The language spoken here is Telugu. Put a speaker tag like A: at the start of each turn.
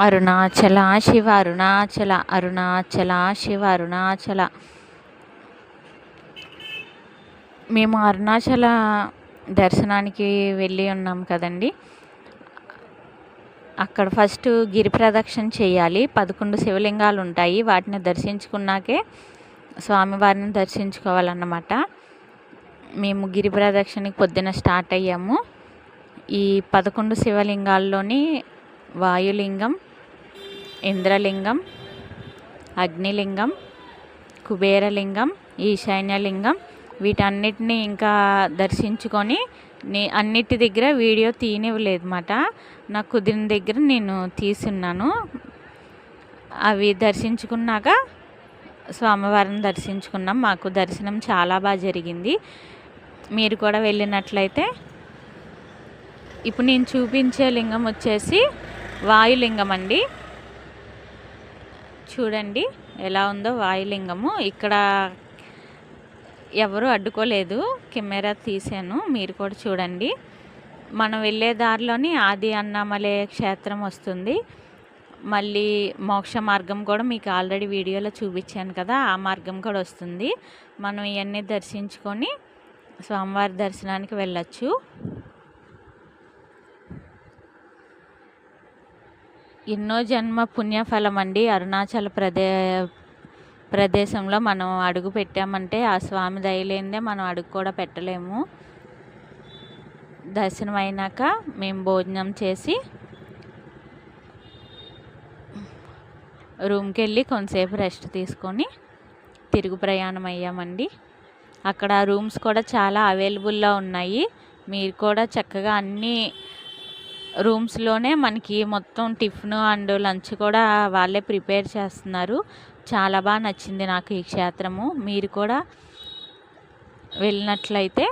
A: అరుణాచల శివ అరుణాచల అరుణాచల శివ అరుణాచల. మేము అరుణాచల దర్శనానికి వెళ్ళి ఉన్నాం కదండి. అక్కడ ఫస్ట్ గిరి ప్రదక్షిణ చేయాలి. పదకొండు శివలింగాలు ఉంటాయి. వాటిని దర్శించుకున్నాకే స్వామివారిని దర్శించుకోవాలన్నమాట. మేము గిరి ప్రదక్షిణకి పొద్దున స్టార్ట్ అయ్యాము. ఈ పదకొండు శివలింగాల్లోని వాయులింగం ఇంద్రలింగం అగ్నిలింగం కుబేరలింగం ఈశాన్యలింగం. వీటన్నిటిని ఇంకా దర్శించుకొని నే అన్నిటి దగ్గర వీడియో తీయనివ్వలేదన్నమాట. నాకు కుదిరిన దగ్గర నేను తీసున్నాను అవి దర్శించుకున్నాక స్వామివారిని దర్శించుకున్నాం. మాకు దర్శనం చాలా బాగా జరిగింది. మీరు కూడా వెళ్ళినట్లయితే ఇప్పుడు నేను చూపించే లింగం వచ్చేసి వాయులింగం అండి. చూడండి ఎలా ఉందో వాయులింగము. ఇక్కడ ఎవరు అడ్డుకోలేదు. కెమెరా తీసాను మీరు కూడా చూడండి. మనం వెళ్ళే దారిలోని ఆది అన్నామలే క్షేత్రం వస్తుంది. మళ్ళీ మోక్ష మార్గం కూడా మీకు ఆల్రెడీ వీడియోలో చూపించాను కదా ఆ మార్గం కూడా వస్తుంది. మనం ఇవన్నీ దర్శించుకొని స్వామివారి దర్శనానికి వెళ్ళచ్చు. ఎన్నో జన్మ పుణ్యఫలం అండి అరుణాచల్ ప్రదే ప్రదేశంలో మనం అడుగు పెట్టామంటే ఆ స్వామి దయలేందే మనం అడుగు కూడా పెట్టలేము. దర్శనం అయినాక మేము భోజనం చేసి రూమ్కి వెళ్ళి కొంతసేపు రెస్ట్ తీసుకొని తిరుగు ప్రయాణం అయ్యామండి అక్కడ రూమ్స్ కూడా చాలా అవైలబుల్లో ఉన్నాయి. మీరు కూడా చక్కగా అన్నీ రూమ్స్లోనే మనకి మొత్తం టిఫిన్ అండ్ లంచ్ కూడా వాళ్ళే ప్రిపేర్ చేస్తున్నారు. చాలా బాగా నచ్చింది నాకు ఈ క్షేత్రము. మీరు కూడా వెళ్ళినట్లయితే